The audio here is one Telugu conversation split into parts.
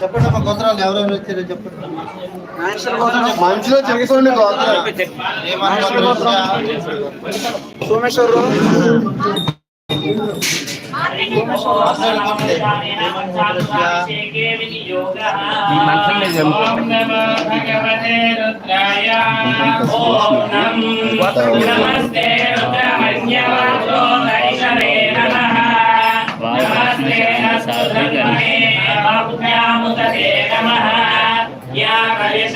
చెప్పండి అమ్మా గోత్రాలు ఎవరెవరు వచ్చారో చెప్పండి మనుషులు చెప్పుకోండి సోమేశ్వరరావు ఈ మంత్రం లేదు నం నమస్తే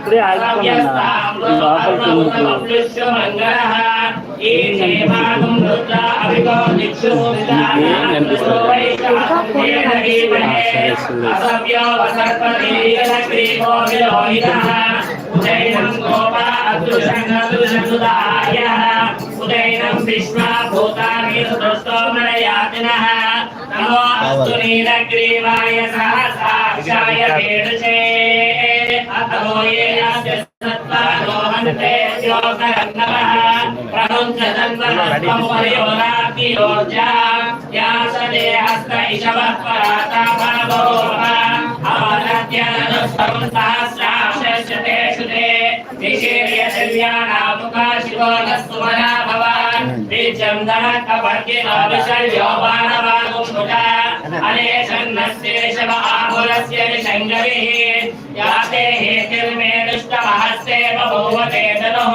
అక్కడే ఆగిపోమన్నారు. లోపలికి ఎందుకు? విశ్వమంగళః ఈ దేవాగం రుద్ర అభిగో దిక్షు ఏం కనిపిస్తుంది? అసవ్యో వసర్పదీయన గ్రీవో విలోహితః. ఉదయనం గోపా అదృశంగదుషంగుదాయ ఉదయనం విశ్వా భూతాని దృష్టోమరయాతినః నమో అస్తు నీలగ్రీవాయ సహసాక్షాయ వేడుచే अतो ये अस्य सत्त्वारोहन्ते योगरन्नवः प्रणुञ्चदन्वरस्त्वमुपरियोराप्तियोर्जा या स देहस्त इषवः परातापरभो अवनत्यनुस्वं सहस्राशते श्रुते निशीर्य दिव्यानामुकाशिवो न सुमना भवान्। बीजं दनकपर्किमविशर्योपानवागुमुटा अनेशन्नस्येषव आ घोरस्य शङ्करे याते हेतिर्मे दृष्टमहस्ते बभूवते तनुः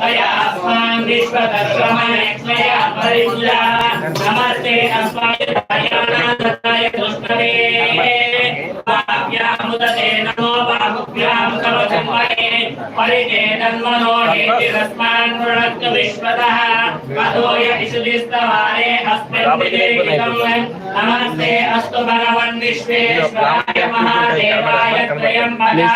तया अस्मान् विश्वकर्मणया नमस्ते अस्माय कृष्णवे नमो విశ్వదర్శమనేక్ష్మయా పరిపూజా నమస్తే అస్మాయ దుష్టమే పాప్యాముదతే నమో బాహుభ్యాం కవచన్మయే పరితే తన్మనో హేతిరస్మాన్ వృణక్తు విశ్వతః అధోయ ఇషుదిస్తవారే అస్మిన్ విదేహితం నమస్తే అస్తు భగవన్ విశ్వేశ్వరాయ మహాదేవాయ త్రయంబకాయ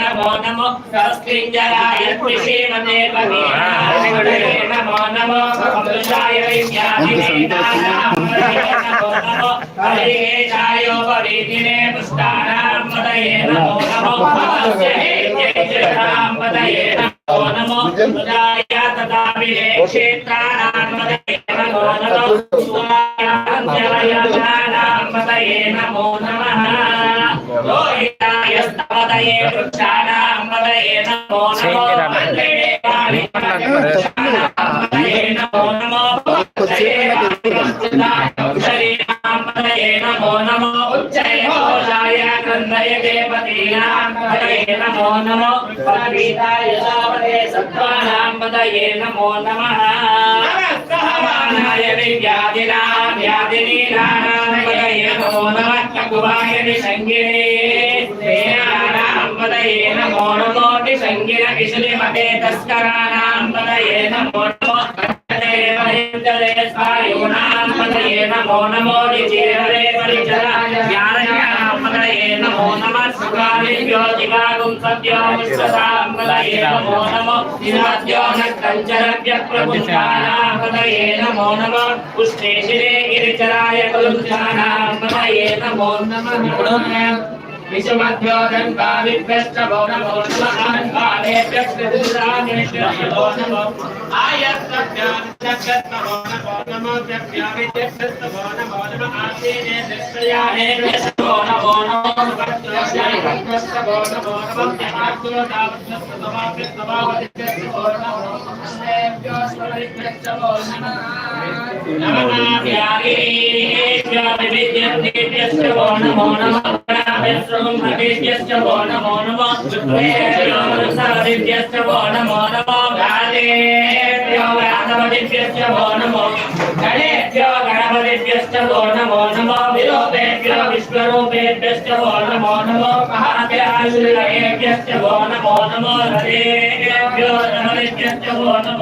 నమో నమో నమో నమో. విద్యాధినే నమో నమో. హరికేశాయోపరీతినే పుష్టానాంపదయే నమో నమో. నమస్తే నమో నమో. క్షేత్రానాంపదయే నమో నమో. నమో నమో. శరీరాంపదయే నమో నమో. ఉచ్చైఘోషాయ గ్రంథయ దేవతీనాంపదయే నమో నమో పరగీతాయ సావదే సత్వానాంపదయే నమో నమః సహమానాయ విద్యాదినాం వ్యాధినీనాంపదయే నమో నమః కకువాయ నిసంగినే దేయానాంపదయే నమో నమో నిసంగిన విశులిమతే తస్కరానాంపదయే నమో నమో పదయే నమో నమో నిచేరే పరిచరాయ జ్ఞానజ్ఞానపదయే నమో నమః సుఖాదిభ్యో దివాగుం సత్యో విశ్వసాంపదయే నమో నమో నిరాద్యో నక్కంచరభ్య विषमध्योदन्वा विभ्यश्च भो नमो नमः आनन्दानेभ्यश्चतुरानेभ्यो नमो आयस्तभ्यान्तभ्यस्तभो नमो नमो भ्यभ्याविभ्यस्तभो नमो नमः आसीनेभ्यस्तभो नमो नमो भक्त्योभ्यस्तभो नमो नमो भक्त्याभ्यस्तभवाभ्यस्तभावभ्यस्तभो नमो नमस्तेभ्योऽस्वरिभ्यस्तभो नमः नमः प्यागेभ्यो विद्यन्तेभ्यस्तभो नमो नमः व्यागेभ्यो विविध्यन्तेभ्यश्च वो नमो नमः गणाभ्यश्च वो नमो नमः गादेभ्यो गाधवदिभ्यश्च वो नमो गणेभ्यो गणपतिभ्यश्च वो नमो नमो विरूपेभ्यो विश्वरूपेभ्यश्च वो नमो नमो महाभ्याश्रयेभ्यश्च वो नमो नमो हरेभ्यो नमः वो नमो